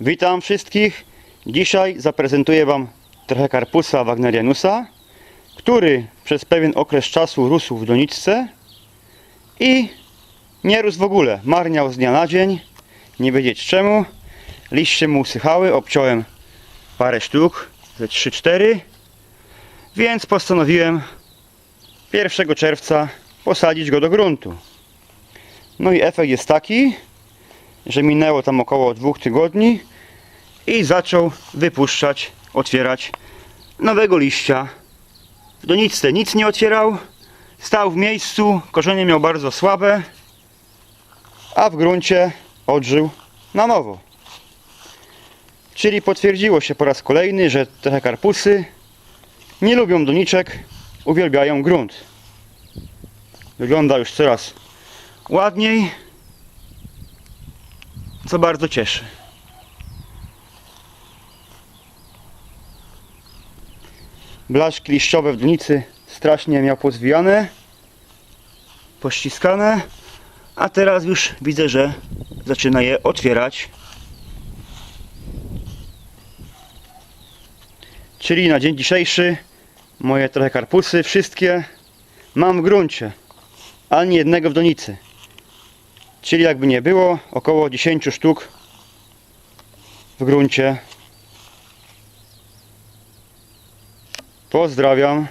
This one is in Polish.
Witam wszystkich. Dzisiaj zaprezentuję Wam trochę karpusa wagnerianusa, który przez pewien okres czasu rósł w doniczce i nie rósł w ogóle. Marniał z dnia na dzień, nie wiedzieć czemu. Liście mu usychały, obciąłem parę sztuk, ze 3-4, więc postanowiłem 1 czerwca posadzić go do gruntu. No i efekt jest taki, że minęło tam około dwóch tygodni i zaczął wypuszczać, otwierać nowego liścia. W doniczce nic nie otwierał, stał w miejscu, korzenie miał bardzo słabe, a w gruncie odżył na nowo. Czyli potwierdziło się po raz kolejny, że te karpusy nie lubią doniczek, uwielbiają grunt. Wygląda już coraz ładniej, co bardzo cieszy. Blaszki liściowe w donicy strasznie miał pozwijane, pościskane, a teraz już widzę, że zaczyna je otwierać. Czyli na dzień dzisiejszy moje trochę karpusy, wszystkie mam w gruncie, ani jednego w donicy. Czyli jakby nie było, około 10 sztuk w gruncie. Pozdrawiam.